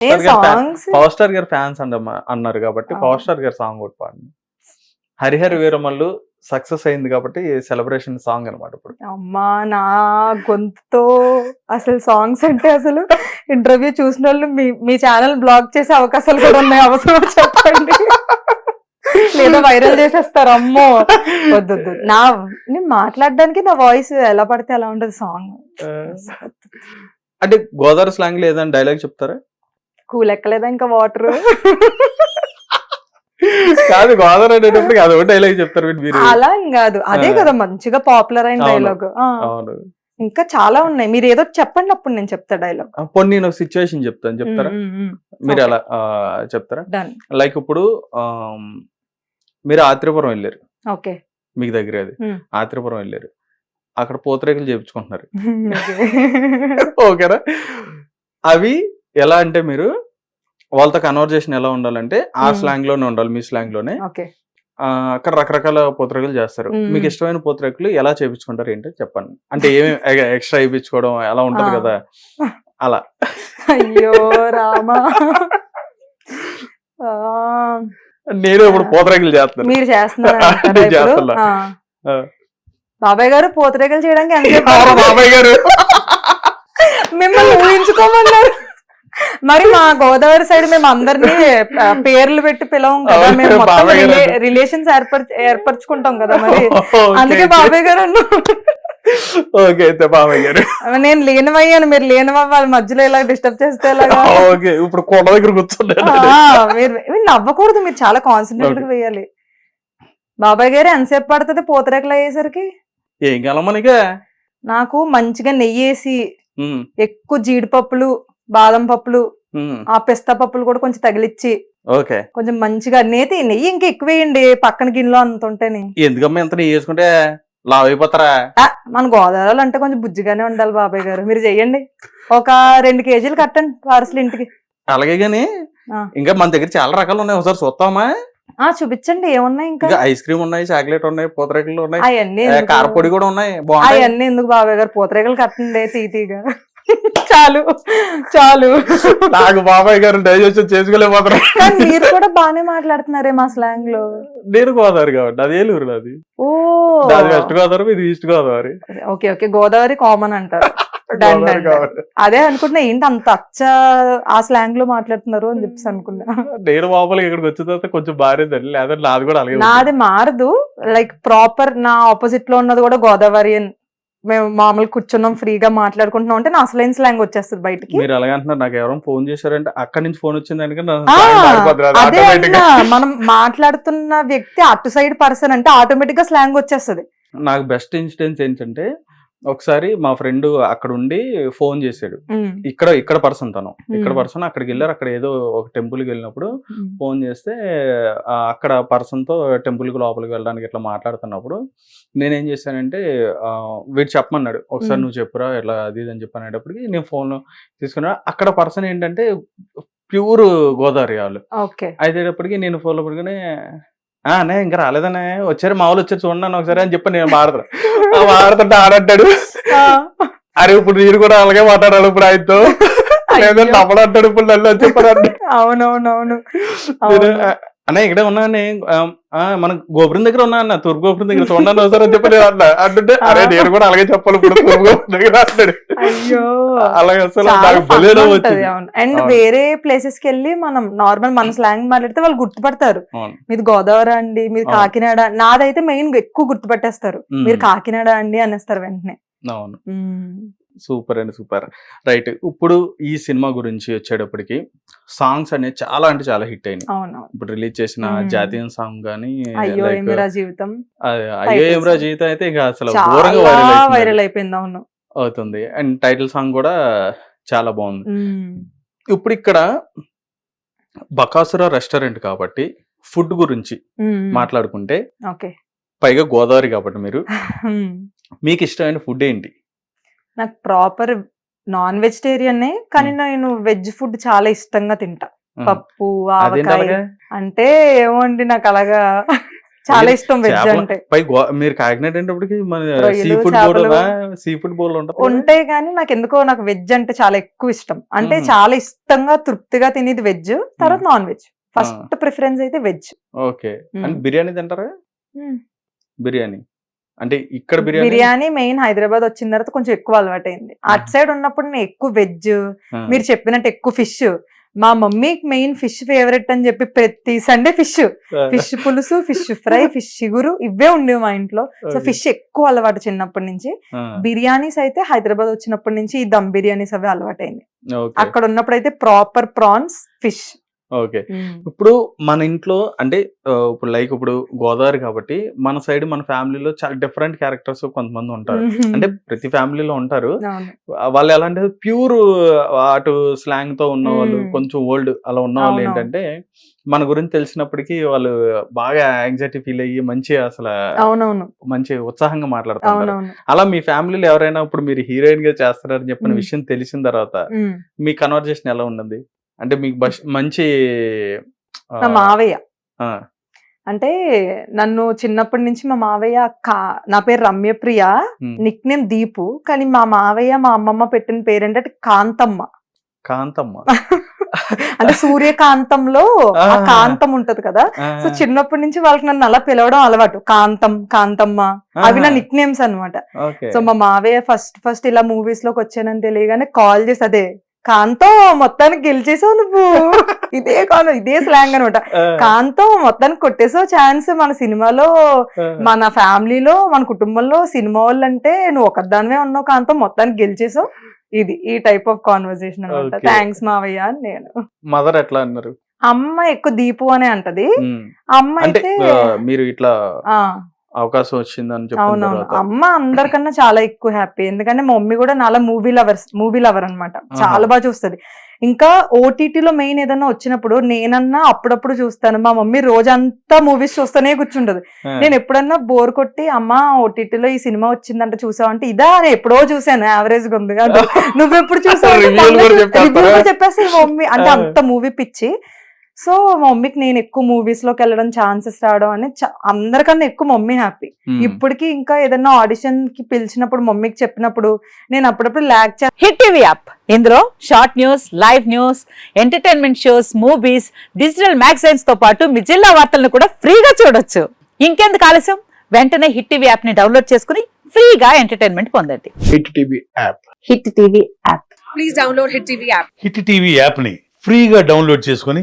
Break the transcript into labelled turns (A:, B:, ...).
A: Power star గారి fans అన్నారు కాబట్టి. పవర్ స్టార్ గారి సాంగ్ ఒకటి పాడండి. హరిహర వీరమల్లు సక్సెస్ అయింది కాబట్టి సెలబ్రేషన్ సాంగ్ అనమాట ఇప్పుడు.
B: అమ్మా నా గొంతుతో అసలు సాంగ్స్ అంటే అసలు ఇంటర్వ్యూ చూసిన వాళ్ళు మీ మీ ఛానల్ బ్లాక్ చేసే అవకాశాలు కూడా ఉన్నాయి. అవసరం చెప్పండి? లేదా వైరల్ చేసేస్తారు. అమ్మో! వద్దు. నా నేను మాట్లాడడానికి నా వాయిస్ ఎలా పడితే అలా ఉండదు సాంగ్
A: అంటే గోదావరి స్లాంగ్లో ఏదైనా డైలాగ్ చెప్తారా?
B: కూల్ ఎక్కలేదా ఇంకా వాటర్?
A: కాదు గోదావరి అనేటప్పుడు అది డైలాగ్ చెప్తారు మీరు-
B: అలా కాదు. అదే. కదా మంచిగా పాపులర్ అయిన. డైలాగ్
A: అవును.
B: ఇంకా చాలా ఉన్నాయి. మీరు ఏదో చెప్పండి అప్పుడు నేను చెప్తా డైలాగ్
A: ఆ, పోనీ నేను సిచ్యువేషన్ చెప్తాను. చెప్తారా? మీరు. అలా చెప్తారా? లైక్ ఇప్పుడు మీరు ఆత్రిపురం వెళ్ళారు.
B: ఓకే
A: మీకు దగ్గర అది. ఆత్రిపురం వెళ్ళారు. అక్కడ పూతరేకులు చేపించుకుంటున్నారు. ఓకేనా? అవి ఎలా అంటే మీరు వాళ్ళతో కన్వర్జేషన్ ఎలా ఉండాలంటే ఆ. స్లాంగ్లోనే ఉండాలి మీ స్లాంగ్లోనే అక్కడ రకరకాల పూతరేకులు చేస్తారు. మీకు ఇష్టమైన పూతరేకులు ఎలా చేపించుకుంటారు ఏంటో చెప్పండి. అంటే ఏమి ఎక్స్ట్రా వేయించుకోవడం ఎలా ఉంటది. కదా. అలా.
B: అయ్యో రామా.
A: నేను ఇప్పుడు పూతరేకులు చేస్తాను.
B: మీరు చేస్తున్నారా. బాబాయ్ గారు పూతరేకలు చేయడానికి
A: బాబాయ్ గారు.
B: మిమ్మల్ని ఊహించుకోమన్నారు. మరి మా గోదావరి సైడ్ మేము అందరినీ పేర్లు పెట్టి పిలవం కదా. మేము
A: అంటే.
B: రిలేషన్స్ ఏర్పరచు ఏర్పరచుకుంటాం కదా మరి. అందుకే. బాబాయ్ గారు అన్నా
A: ఓకే అయితే బాబాయ్ గారు.
B: నేను లేనివయ్యాను. మీరు లేనివా వాళ్ళ మధ్యలో ఇలా డిస్టర్బ్ చేస్తే
A: ఓకే ఇప్పుడు కొండ దగ్గర కూర్చున్నాను.
B: మీరు నవ్వకూడదు. మీరు చాలా కాన్సన్ట్రేట్ వేయాలి. బాబాయ్ గారు ఎంతసేపు పడుతుంది పూతరేకలు అయ్యేసరికి?
A: ఏం కాలం మనకి
B: నాకు మంచిగా నెయ్యి వేసి ఎక్కువ జీడిపప్పులు బాదం పప్పులు ఆ పిస్తా పప్పులు కూడా కొంచెం తగిలిచ్చి
A: ఓకే.
B: కొంచెం మంచిగా నేతి నెయ్యి ఇంకా ఎక్కువ వేయండి పక్కన గిన్నెలో అంత ఉంటేనే.
A: ఎందుకమ్మా ఎంత నెయ్యి వేసుకుంటే లావ్ అయిపోతారా
B: ఆ, మన గోదావరిలో అంటే కొంచెం బుజ్జిగానే ఉండాలి బాబాయ్ గారు. మీరు చెయ్యండి. ఒక రెండు కేజీలు కట్టండి పార్సల్ ఇంటికి.
A: అలాగే గాని
B: ఆ.
A: ఇంకా మన దగ్గర చాలా రకాలు ఉన్నాయి. ఒకసారి చూస్తామా?
B: ఆ చూపించండి. ఏమున్నాయి ఇంకా?
A: ఇంకా ఐస్ క్రీమ్ ఉన్నాయి చాక్లెట్ ఉన్నాయి పూతరేకులు ఉన్నాయి.
B: అవన్నీ
A: కారపొడి కూడా ఉన్నాయి. బాగుంటాయి.
B: అవన్నీ ఎందుకు బాబాయ్ గారు? పూతరేకలు కట్టండి తీతీగా. చాలు. చాలు.
A: నాకు బాబాయ్ గారు డైజెషన్ చేసుకోలేకపోతారు
B: కానీ మీరు కూడా బానే మాట్లాడుతున్నారే మా స్లాంగ్లో.
A: నేను గోదావరి కాబట్టి అది ఏలూరు నాది.
B: ఓ.
A: నాది వెస్ట్ గోదావరి ఇది east Godavari.
B: Okay okay Godavari common అంటారు. అదే అనుకుంటున్నా ఏంటి అంత అచ్చ ఆ స్లాంగ్లో మాట్లాడుతున్నారు అని చెప్పేసి అనుకున్నా.
A: నేను మామూలుగా ఇక్కడికి వచ్చిన తర్వాత కొంచెం మారేదండి లేదా నాది కూడా అలాగే ఉంది.
B: నాది మారదు. లైక్ ప్రాపర్ నా ఆపోజిట్లో ఉన్నది కూడా గోదావరి మేము మామూలు కూర్చున్నాం ఫ్రీగా మాట్లాడుకుంటున్నాం అంటే నా అసలైన స్లాంగ్ వచ్చేస్తుంది బయటికి.
A: మీరు అలాగే అంటున్నారు నాకు ఎవరైనా ఫోన్ చేశారంటే అక్కడి నుంచి ఫోన్ వచ్చింది
B: మనం మాట్లాడుతున్న వ్యక్తి అటు సైడ్ పర్సన్ అంటే ఆటోమేటిక్గా స్లాంగ్ వచ్చేస్తుంది.
A: నాకు బెస్ట్ ఇన్సిడెన్స్ ఏంటంటే ఒకసారి మా ఫ్రెండ్ అక్కడ ఉండి ఫోన్ చేశాడు. ఇక్కడ ఇక్కడ పర్సన్ తను. ఇక్కడ. పర్సన్ అక్కడికి వెళ్ళారు. అక్కడ ఏదో ఒక టెంపుల్కి వెళ్ళినప్పుడు ఫోన్ చేస్తే అక్కడ పర్సన్తో టెంపుల్కి లోపలికి వెళ్ళడానికి ఇట్లా మాట్లాడుతున్నప్పుడు నేనేం చేశానంటే వీడు చెప్పమన్నాడు. ఒకసారి. నువ్వు చెప్పురా ఇట్లా అది ఇది అని చెప్పి అనేటప్పటికి నేను ఫోన్ తీసుకున్నా. అక్కడ పర్సన్ ఏంటంటే ప్యూర్ గోదావరి వాళ్ళు.
B: ఓకే.
A: అయితేటప్పటికి నేను ఫోన్లో పడుకుని ఆ నే ఇంకా రాలేదనే వచ్చారు మా వాళ్ళు వచ్చారు చూడండి ఒకసారి అని చెప్పి నేను మాడతాను ఆ మాడుతుంటే ఆడంటాడు. అరే ఇప్పుడు నేను కూడా అలాగే మాట్లాడాలి ఇప్పుడు ఆయనతో. లేదంటే నమ్మడు అంటాడు ఇప్పుడు నన్ను అని చెప్పాడు
B: అవునవునవును.
A: నేను, "ఆ, అన్న ఇక్కడే ఉన్నాను మన గోపురం దగ్గర ఉన్నా అన్న తూర్పు గోపురం దగ్గర చూడండి ఒకసారి అని చెప్పి నేను అన్నా. అంటుంటే అరే నేను కూడా అలాగే చెప్పాలి ఇప్పుడు తూర్పు గోపురం దగ్గర అంటాడు
B: అయ్యో.
A: అలాగే అసలు
B: అండ్. వేరే ప్లేసెస్కి వెళ్ళి మనం నార్మల్ మన స్లాంగ్ మాట్లాడితే వాళ్ళు గుర్తుపడతారు. మీది గోదావరి అండి
A: అవును.
B: కాకినాడ నాదైతే మెయిన్ ఎక్కువ గుర్తుపట్టేస్తారు. మీరు కాకినాడ అండి అనేస్తారు వెంటనే.
A: అవును. సూపర్ అండి సూపర్. రైట్ ఇప్పుడు ఈ సినిమా గురించి వచ్చేటప్పటికి సాంగ్స్ అనేవి చాలా అంటే చాలా హిట్ అయినాయి. ఇప్పుడు రిలీజ్ చేసిన. జాతీయ సాంగ్ కానీ
B: అయ్యో ఏమిరా జీవితం?
A: అయ్యో
B: Title
A: ఏమ్రా
B: song.
A: జీవితం అయితే ఇంకా అసలు ఘోరంగా వైరల్
B: అయిపోయింది అవును.
A: అవుతుంది. అండ్ టైటిల్ సాంగ్ కూడా చాలా బాగుంది. ఇప్పుడు ఇక్కడ బకాసుర రెస్టారెంట్ కాబట్టి ఫుడ్ గురించి. మాట్లాడుకుంటే పైగా గోదావరి కాబట్టి మీరు. మీకు ఇష్టమైన ఫుడ్ ఏంటి?
B: నాకు ప్రాపర్ నాన్ వెజిటేరియన్ కానీ నేను వెజ్ ఫుడ్ చాలా ఇష్టంగా తింటా. పప్పు ఆవకాయ. అంటే ఏమోండి నాకు అలాగా చాలా ఇష్టం వెజ్ అంటే.
A: పై మీరు కాకినాడ అనేటప్పటికి మన
B: రొయ్యలు,
A: సీ ఫుడ్
B: చేపలు.
A: బోల్ సీ ఫుడ్ బోల్ ఉంటుంది
B: ఉంటే గానీ నాకు ఎందుకో నాకు వెజ్ అంటే చాలా ఎక్కువ ఇష్టం. అంటే. చాలా ఇష్టంగా తృప్తిగా తినేది వెజ్ తర్వాత నాన్ వెజ్. ఫస్ట్ ప్రిఫరెన్స్ అయితే వెజ్.
A: ఓకే. బిర్యానీ తింటారా. బిర్యానీ. అంటే ఇక్కడ బిర్యానీ
B: మెయిన్ హైదరాబాద్ వచ్చిన తర్వాత కొంచెం ఎక్కువ అలవాటైంది. అటు సైడ్ ఉన్నప్పుడు నేను ఎక్కువ వెజ్ మీరు చెప్పినట్టు ఎక్కువ ఫిష్. మా మమ్మీకి మెయిన్ ఫిష్ ఫేవరెట్ అని చెప్పి ప్రతి సండే ఫిష్. ఫిష్ పులుసు ఫిష్ ఫ్రై ఫిష్ చిగురు ఇవే ఉండేవి మా ఇంట్లో. సో. ఫిష్ ఎక్కువ అలవాటు చిన్నప్పటి నుంచి. బిర్యానీస్ అయితే హైదరాబాద్ వచ్చినప్పటి నుంచి ఈ దమ్ బిర్యానీస్ అవి అలవాటైంది. అక్కడ ఉన్నప్పుడు అయితే ప్రాపర్ ప్రాన్స్ ఫిష్
A: ఓకే. ఇప్పుడు మన ఇంట్లో అంటే ఇప్పుడు లైక్ ఇప్పుడు గోదావరి కాబట్టి మన సైడ్ మన ఫ్యామిలీలో చాలా డిఫరెంట్ క్యారెక్టర్స్ కొంతమంది ఉంటారు. అంటే ప్రతి ఫ్యామిలీలో ఉంటారు. వాళ్ళు ఎలా అంటే ప్యూర్ అటు స్లాంగ్తో ఉన్న వాళ్ళు
B: మ్మ్.
A: కొంచెం ఓల్డ్ అలా ఉన్న వాళ్ళు. ఏంటంటే మన గురించి తెలిసినప్పటికీ వాళ్ళు బాగా యాంగ్జైటీ ఫీల్ అయ్యి మంచి అసలు
B: అవునవును.
A: మంచి ఉత్సాహంగా మాట్లాడుతుంటారు.
B: అవునవును.
A: అలా మీ ఫ్యామిలీలో ఎవరైనా ఇప్పుడు మీరు హీరోయిన్గా చేస్తారని చెప్పిన. విషయం తెలిసిన తర్వాత. మీ కన్వర్జేషన్ ఎలా ఉన్నది అంటే మీకు మంచి
B: మా మావయ్య. అంటే నన్ను చిన్నప్పటి నుంచి మా మావయ్య కా- నా పేరు రమ్యప్రియ. నిక్ నేమ్ దీపు కానీ మా మావయ్య మా అమ్మమ్మ పెట్టిన పేరు ఏంటంటే కాంతమ్మ.
A: కాంతమ్మ.
B: అంటే సూర్యకాంతంలో ఆ. కాంతం ఉంటది కదా. సో చిన్నప్పటి నుంచి వాళ్ళకి నన్ను అలా పిలవడం అలవాటు. కాంతం కాంతమ్మ. అవి నా నిక్ నేమ్స్ అనమాట సో మా మావయ్య ఫస్ట్ ఫస్ట్ ఇలా మూవీస్లోకి వచ్చానని తెలియగానే కాల్ చేసి అదే కాంతం మొత్తానికి గెలిచేసావు నువ్వు. ఇదే కాను ఇదే స్లాంగ్ అనమాట కాంతం మొత్తానికి కొట్టేసావు ఛాన్స్ మన సినిమాలో మన ఫ్యామిలీలో మన కుటుంబంలో సినిమా వాళ్ళు అంటే నువ్వు ఒకదానివే ఉన్నావు కాంతం మొత్తానికి గెలిచేసావు. ఇది ఈ టైప్ ఆఫ్ కాన్వర్సేషన్ అనమాట. థ్యాంక్స్ మావయ్య అని నేను.
A: మదర్ ఎట్లా అన్నారు?
B: అమ్మ ఎక్కువ దీపు అనే అంటది.
A: మ్మ్.
B: అమ్మ
A: అంటే
B: అయితే
A: మీరు ఇట్లా
B: ఆ,
A: అవకాశం వచ్చిందని
B: అవునవును. అమ్మ అందరికన్నా చాలా ఎక్కువ హ్యాపీ ఎందుకంటే మా మమ్మీ కూడా నాలా మూవీ లవర్స్ మూవీ లవర్ అన్నమాట. చాలా బాగా చూస్తది. ఇంకా ఓటీటీలో మెయిన్ ఏదైనా వచ్చినప్పుడు నేనన్నా అప్పుడప్పుడు చూస్తాను. మా మమ్మీ రోజంతా మూవీస్ చూస్తూనే కూర్చుంటది. నేను ఎప్పుడన్నా బోర్ కొట్టి అమ్మ ఓటీటీలో ఈ సినిమా వచ్చిందంట చూసావు? అంటే ఇదా ఎప్పుడో చూసాను యావరేజ్గా ఉంది. కాదు. నువ్వెప్పుడు చూసావు? చెప్పేసి మమ్మీ అంటే. అంత మూవీ పిచ్చి. సో మా మమ్మీకి నేను ఎక్కువ మూవీస్లోకి వెళ్ళడం ఛాన్సెస్ రావడం అని చ- అందరికన్నా ఎక్కువ మమ్మీ హ్యాపీ
A: మ్మ్.
B: ఇప్పటికి ఇంకా ఏదైనా ఆడిషన్కి పిలిచినప్పుడు మమ్మీకి చెప్పినప్పుడు నేను అప్పుడప్పుడు ల్యాక్
C: హిట్ టీవీ యాప్ ఇందులో short news live news entertainment shows movies digital మ్యాగజైన్స్తో పాటు మీ జిల్లా వార్తలను కూడా ఫ్రీగా చూడొచ్చు. ఇంకెందుకు ఆలస్యం? వెంటనే హిట్ టీవీ యాప్ని డౌన్లోడ్ చేసుకుని ఫ్రీగా ఎంటర్టైన్మెంట్ పొందండి.
D: Hit TV app
C: hit TV app
E: please download Hit TV app.
D: Hit TV యాప్ని ఫ్రీగా డౌన్లోడ్ చేసుకొని